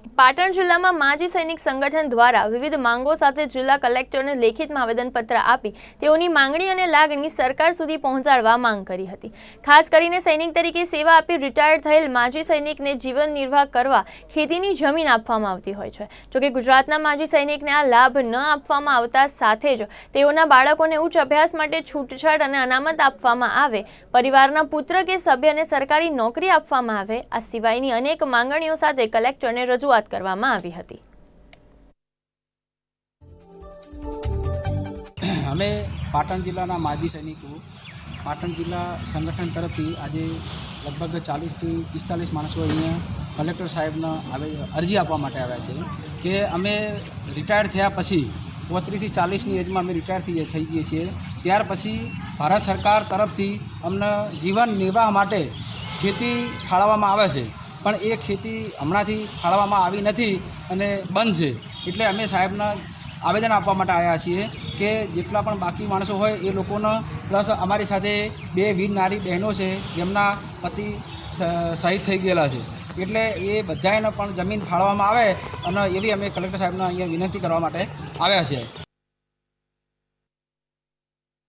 પાટણ જિલ્લામાં માજી સૈનિક સંગઠન દ્વારા વિવિધ માંગો સાથે જિલ્લા કલેક્ટરને લેખિતમાં આવેદનપત્ર આપી તેઓની માંગણી અને લાગણી સરકાર સુધી પહોંચાડવા માંગ કરી હતી. ખાસ કરીને સૈનિક તરીકે સેવા આપી રિટાયર્ડ થયેલ માજી સૈનિકને જીવન નિર્વાહ કરવા ખેતીની જમીન આપવામાં આવતી હોય છે. જોકે ગુજરાતના માજી સૈનિકને આ લાભ ન આપવામાં આવતા સાથે જ તેઓના બાળકોને ઉચ્ચ અભ્યાસ માટે છૂટછાટ અને અનામત આપવામાં આવે, પરિવારના પુત્ર કે સભ્યને સરકારી નોકરી આપવામાં આવે આ સિવાયની અનેક માંગણીઓ સાથે કલેક્ટરને રજૂઆત કરવામાં આવી હતી. અમે પાટણ જિલ્લાના માજી સૈનિકો, પાટણ જિલ્લા સંગઠન તરફથી આજે લગભગ ચાલીસથી પિસ્તાલીસ માણસો અહીંયા કલેક્ટર સાહેબને આવે, અરજી આપવા માટે આવ્યા છે કે અમે રિટાયર્ડ થયા પછી પોત્રીસથી ચાલીસની એજમાં અમે રિટાયર થઈ થઈ જઈએ છીએ. ત્યાર પછી ભારત સરકાર તરફથી અમને જીવન નિર્વાહ માટે ખેતી ફાળવવામાં આવે છે. પણ એ ખેતી હમણાંથી ફાળવવામાં આવી નથી અને બંધ છે. એટલે અમે સાહેબના આવેદન આપવા માટે આવ્યા છીએ કે જેટલા પણ બાકી માણસો હોય એ લોકોને પ્લસ અમારી સાથે બે વીર નારી બહેનો છે, જેમના પતિ શહીદ થઈ ગયેલા છે. એટલે એ બધાને પણ જમીન ફાળવવામાં આવે અને એવી અમે કલેક્ટર સાહેબને અહીંયા વિનંતી કરવા માટે આવ્યા છે